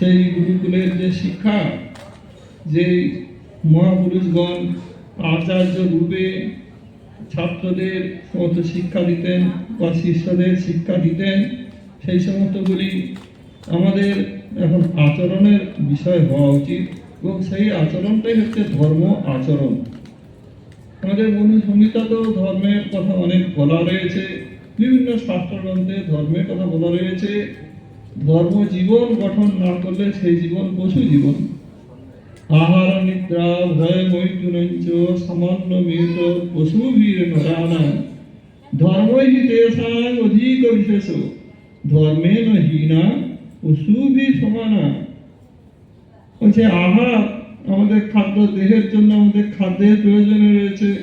সেই গুরুকুলের যে শিক্ষা যে মহাপুরুষগণ আচার্য রূপে ছাত্রদের সমস্ত শিক্ষা দিতেন বা শিষ্যদের শিক্ষা দিতেন, সেই সমস্তগুলি আমাদের এখন আচরণের বিষয় হওয়া উচিত এবং সেই আচরণটাই হচ্ছে ধর্ম আচরণ। আমাদের মনু সংহিতাতেও ধর্মের কথা অনেক বলা রয়েছে, বিভিন্ন শাস্ত্রগ্রন্থে ধর্মের কথা বলা রয়েছে। ধর্ম জীবন গঠন না করলে সেই জীবন পশু জীবন। আহার নিদ্রা, ভয় মৈথুনঞ্চ সামান্য মিত পশুভীর নরানা ধর্মই অধিক বিশেষ। হীনা পশুভি সমানা। বলছে আহার আমাদের খাদ্য দেহের জন্য আমাদের খাদ্যের প্রয়োজন রয়েছে।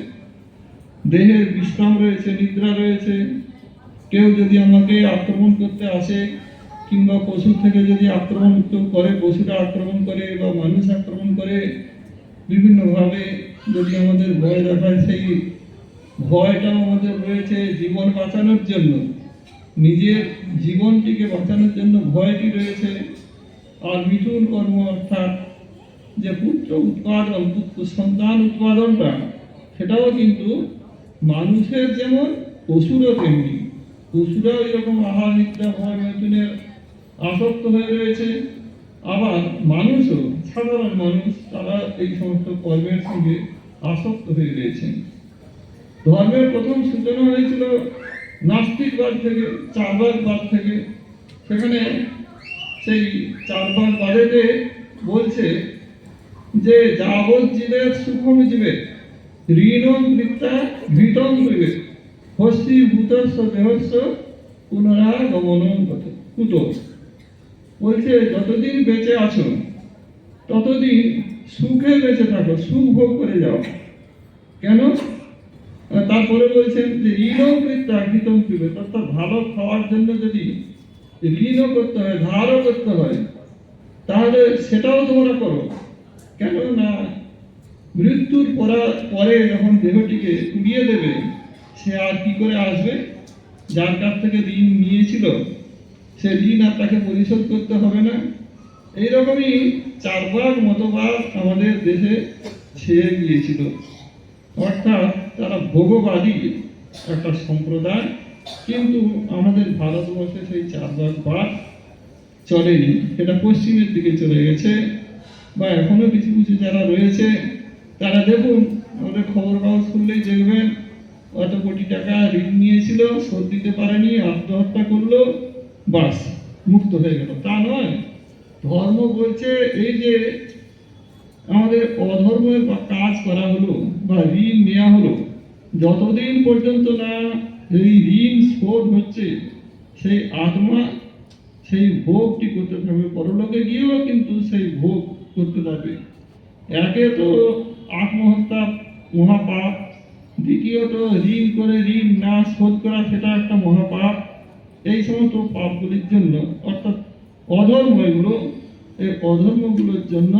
দেহের বিশ্রাম রয়েছে, নিদ্রা রয়েছে। কেউ যদি আমাকে আক্রমণ করতে আসে কিংবা পশু থেকে যদি আক্রমণ কেউ করে, পশুরা আক্রমণ করে বা মানুষ আক্রমণ করে, বিভিন্নভাবে যদি আমাদের ভয় দেখায়, সেই ভয়টাও আমাদের রয়েছে জীবন বাঁচানোর জন্য। নিজের জীবনটিকে বাঁচানোর জন্য ভয়টি রয়েছে। আর মিথুন কর্ম অর্থাৎ যে পুত্র উৎপাদন, পুত্র সন্তান উৎপাদনটা, সেটাও কিন্তু মানুষের যেমন পশুরও তেমনি। পশুরাও এরকম আহার নিদ্রা ভয় মৈথুনের আসক্ত হয়ে রয়েছে। আবার মানুষও, সাধারণ মানুষ, তারা এই সমস্ত কর্মের সঙ্গে আসক্ত হয়ে রয়েছেন। ধর্মের প্রথম সূচনা হয়েছিল নাস্তিকবাদ থেকে চারবাকবাদ থেকে। সেখানে সেই চারবার বাদেতে বলছে যে, যাবৎ জীবের সুখম জীবে ঋণম বৃত্তা ঘৃতম জীবে হস্তি ভূতস্ব দেহস্ব পুনরাগমনম কুত। বলছে, যতদিন বেঁচে আছো, ততদিন সুখে বেঁচে থাকো, সুখ ভোগ করে যাও। কেন? তারপরে বলছেন যে, ঋণও ঘৃতম জীবে অর্থাৎ ভালো খাওয়ার জন্য যদি ঋণও করতে হয়, ধারও করতে হয়, তাহলে সেটাও তোমরা করো। কেন না মৃত্যুর পরা, পরে যখন দেহটিকে উড়িয়ে দেবে, সে আর কি করে আসবে? যার কাছ থেকে ঋণ নিয়েছিল সে ঋণ আর তাকে পরিশোধ করতে হবে না। এইরকমই চারবার মতবাদ আমাদের দেশে ছেয়ে গিয়েছিল। অর্থাৎ তারা ভোগবাদী একটা সম্প্রদায়, কিন্তু আমাদের ভারতবর্ষে সেই চারবার বাদ চলেনি। এটা পশ্চিমের দিকে চলে গেছে, বা এখনও কিছু কিছু যারা রয়েছে, তারা দেখুন, আমাদের খবর কাগজ খুললেই দেখবেন অত কোটি টাকা ঋণ নিয়েছিল, শোধ দিতে পারেনি, আত্মহত্যা করল। বাস, মুক্ত হয়ে গেল। তা নয়, ধর্ম বলছে এই যে আমাদের অধর্মের কাজ করা হলো বা ঋণ নেওয়া হলো, যতদিন পর্যন্ত না এই ঋণ শোধ হচ্ছে, সেই আত্মা, সেই ভোগটি করতে থাকবে। পরলোকে গিয়েও কিন্তু সেই ভোগ করতে থাকবে। একে তো আত্মহত্যা, মহাপাপ, দ্বিতীয়ত ঋণ করে ঋণ না শোধ করা, সেটা একটা মহাপাপ। এই সমস্ত পাপগুলির জন্য অর্থাৎ অধর্ম এগুলো এই অধর্মগুলোর জন্য